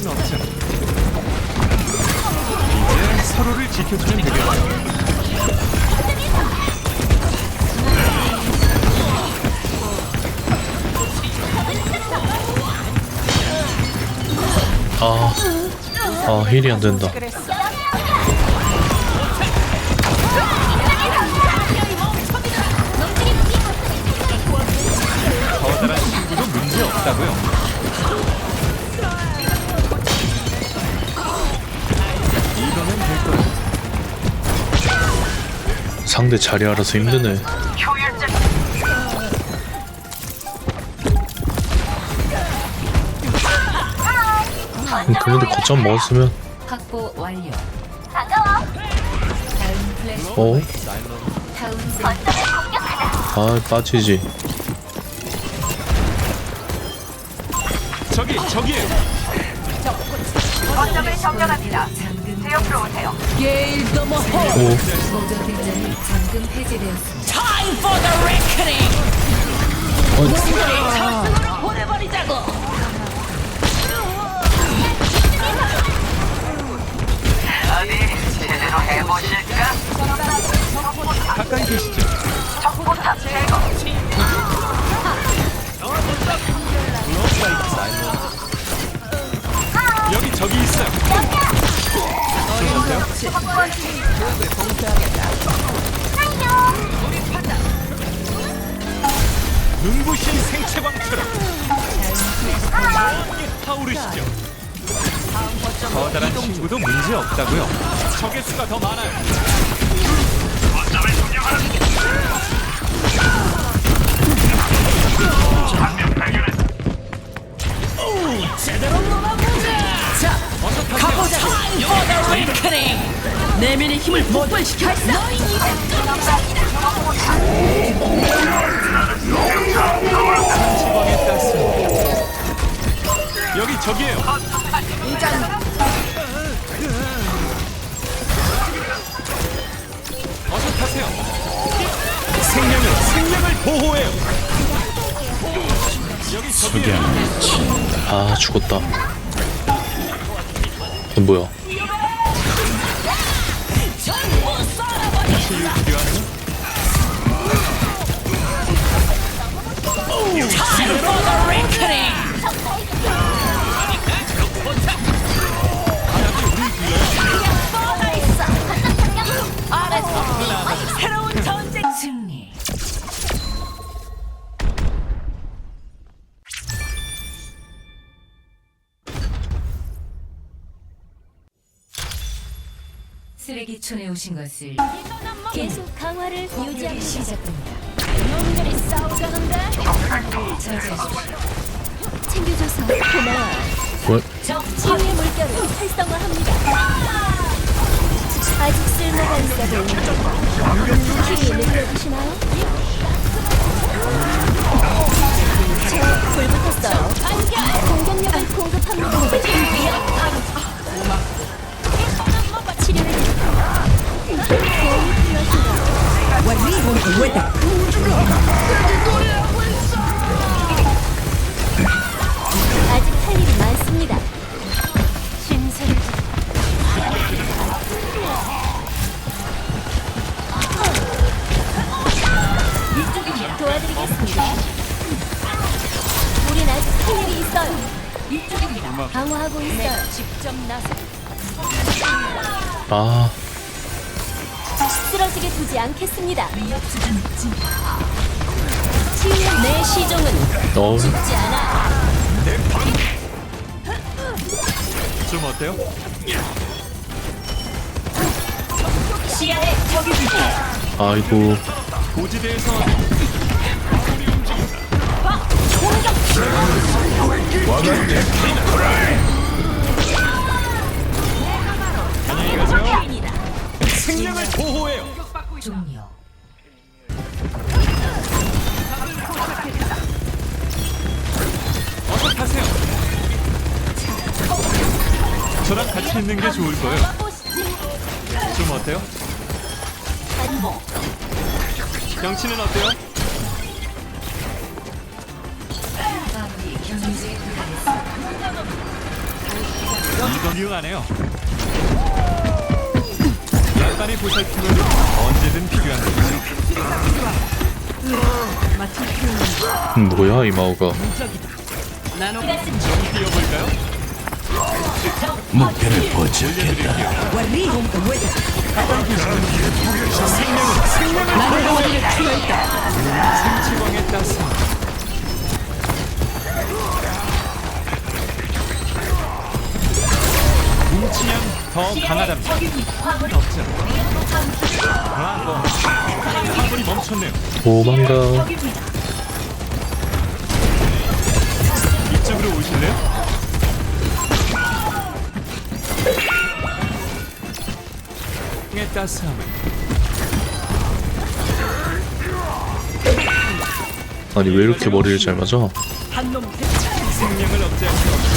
순 없죠. 이제 서로를 지켜주면 되겠네요. 아, 아 힐이 안 된다. 상대 자리 알아서 힘드네. 음, 그런데 거점 먹었으면 확보 완료. 어? 아 빠지지. 저기 저기에요. 거점을 점령합니다. 제 옆으로 오세요. 오, 모든 객전이 잠금 해제되었습니다. 어디 제대로 해보실까? 가까이 계시죠. 적포탑 제거. 눈부신 생체광처럼 이 타오르시죠. 커다란 친구도 문제 없다고요. 적의 수가 더 많아요. 내면의 힘을 폭발시켜. 여기 저기에요. 어서 타세요. 생명을 생명을 보호해요. 여기 저기에요. 아 죽었다. 이거 뭐야? 쓰레기촌에 오신 것을 계속 강화를 유지합니다. 시작됩니다. 놈들이 싸우자는데 저지하십시오. 챙겨줘서 고마워. 왜? 치유의 물결을 활성화합니다. 아직 쓸모가 있어 보이는데 힘이 느껴지시나요? 저 불붙었어요. 공격력을 공급합니다. 필요하신가요? 아직 할 일이 많습니다. 신세를 도와드리겠습니다. 우린 아직 할 일이 있어요. 강화하고 있어요. 직접 나서 아, 쓰러지게 두지 않겠습니다. 내 시종은 어, 죽지 않아. 좀 어때요? 시야에 적이 아이고, 고지대에서 안녕히 가세요. 생명을 보호해요. 종료. 어서 타세요. 저랑 같이 있는 게 좋을 거예요. 좀 어때요? 경치는 어때요? 경제 구간에서 이거 유용하네요. 약간의 보살핌은 언제든 필요한 거죠. 음, 뭐야 이 마우가 나노 뛰어볼까요? 목표를 포착했다. 생치광에 따스. 뭉치면 더 강하답니다. 없죠. 브라보. 화물이 멈췄네요. 도망가 이쪽으로 오실래요? 의 따스함을 아니 왜 이렇게 머리를 잘 맞아 한놈 생명을 억제할 수 없죠.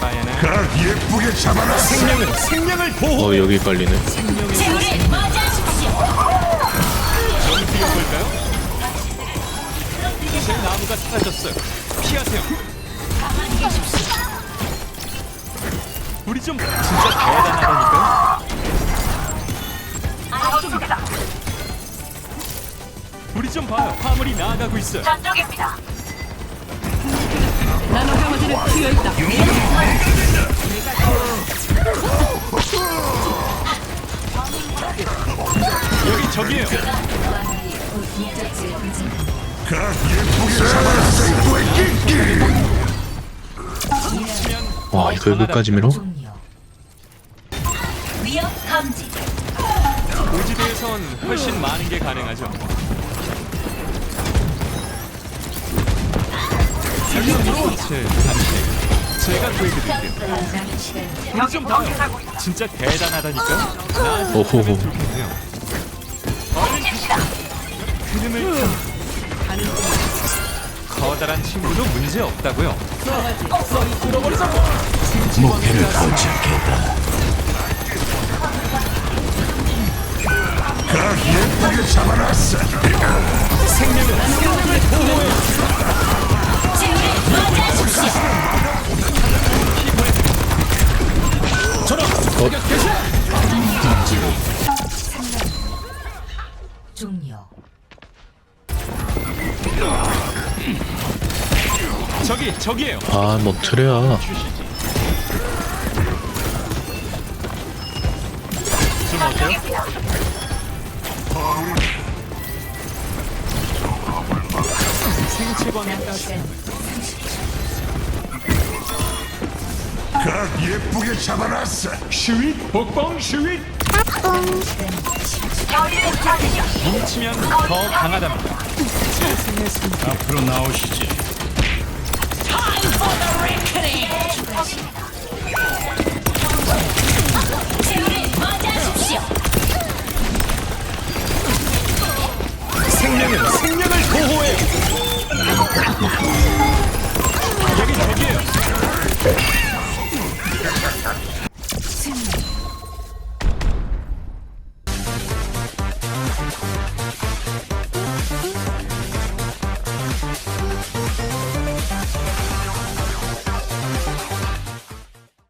아야나 예쁘게 잡아라. 생명은 생명을 보호. 어 여기 깔리네 생명의 좀 뛰어볼까요? 제 나무가 사라졌어요. 피하세요. 우리 좀 진짜 대단하다니까. 우리 좀 봐요. 화물이 나아가고 있어요. 저쪽입니다. 나노 강화제를 튀어 있다. 여기 저기에요. 목적지에 도착합니다. 와 이걸 끝까지 밀어? 위협 감지. 고지대에선 훨씬 많은 게 가능하죠. 단체 제가 구해드릴게요. 진짜 대단하다니까. 나한테 오호호. 오면 좋겠네요. 얼른 드시다. 흐름을 타. 커다란 친구도 문제 없다고요. 목표를 포착했다. 예쁘게 잡아놨어. 종료. 저기 저기에요. 아 뭐 트레야 좀 어때요? 따스 예쁘게 잡아놨어. 슈윗 복봉 슈윗 뭉치면 더 강하답니다. 재생했습니다. 앞으로 나오시지. 생명은 생명을 보호해. 여기 저기에요.